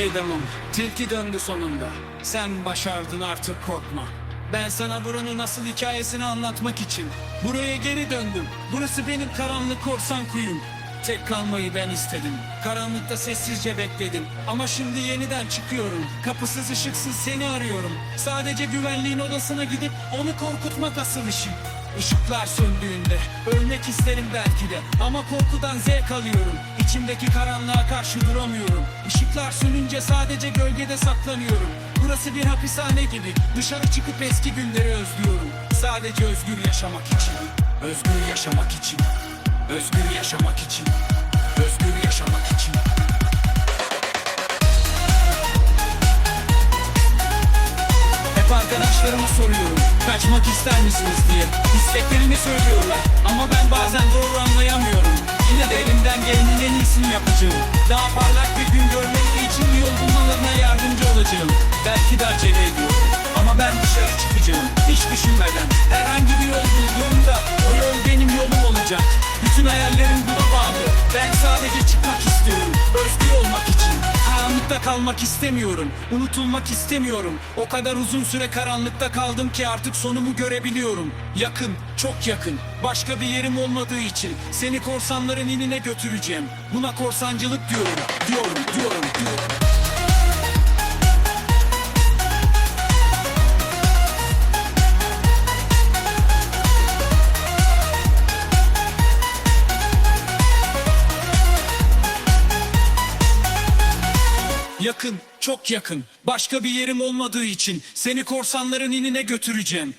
şey edemem. Tilki döndü sonunda. Sen başardın artık korkma. Ben sana buranın nasıl hikayesini anlatmak için buraya geri döndüm. Burası benim karanlık korsan kuyum. Tek kalmayı ben istedim. Karanlıkta sessizce bekledim. Ama şimdi yeniden çıkıyorum. Kapısız ışıksız seni arıyorum. Sadece güvenliğin odasına gidip onu korkutmak asıl işim. Işıklar söndüğünde ölmek isterim belki de ama korkudan zevk alıyorum. İçimdeki karanlığa karşı duramıyorum. Işıklar sönünce sadece gölgede saklanıyorum. Burası bir hapishane gibi. Dışarı çıkıp eski günleri özlüyorum. Sadece özgür yaşamak için. Özgür yaşamak için. Özgür yaşamak için. Özgür yaşamak için. Hep arkadaşlarıma soruyorum Kaçmak ister misiniz diye. İsteklerini söylüyorlar Ama ben bazen doğru anlayamıyorum. Yine de elimden gelenin en iyisini yapacağım. Daha parlak bir gün görmek için yol bulmalarına yardımcı olacağım. Belki de acele ediyorum Ama ben dışarı çıkacağım. Hiç düşünmeden Herhangi bir yol bulduğumda Karanlıkta kalmak istemiyorum. Unutulmak istemiyorum. O kadar uzun süre karanlıkta kaldım ki artık sonumu görebiliyorum. Yakın, çok yakın. Başka bir yerim olmadığı için seni korsanların inine götüreceğim. Buna korsancılık diyorum. Diyorum, diyorum, diyorum. Yakın, çok yakın. Başka bir yerim olmadığı için seni korsanların inine götüreceğim.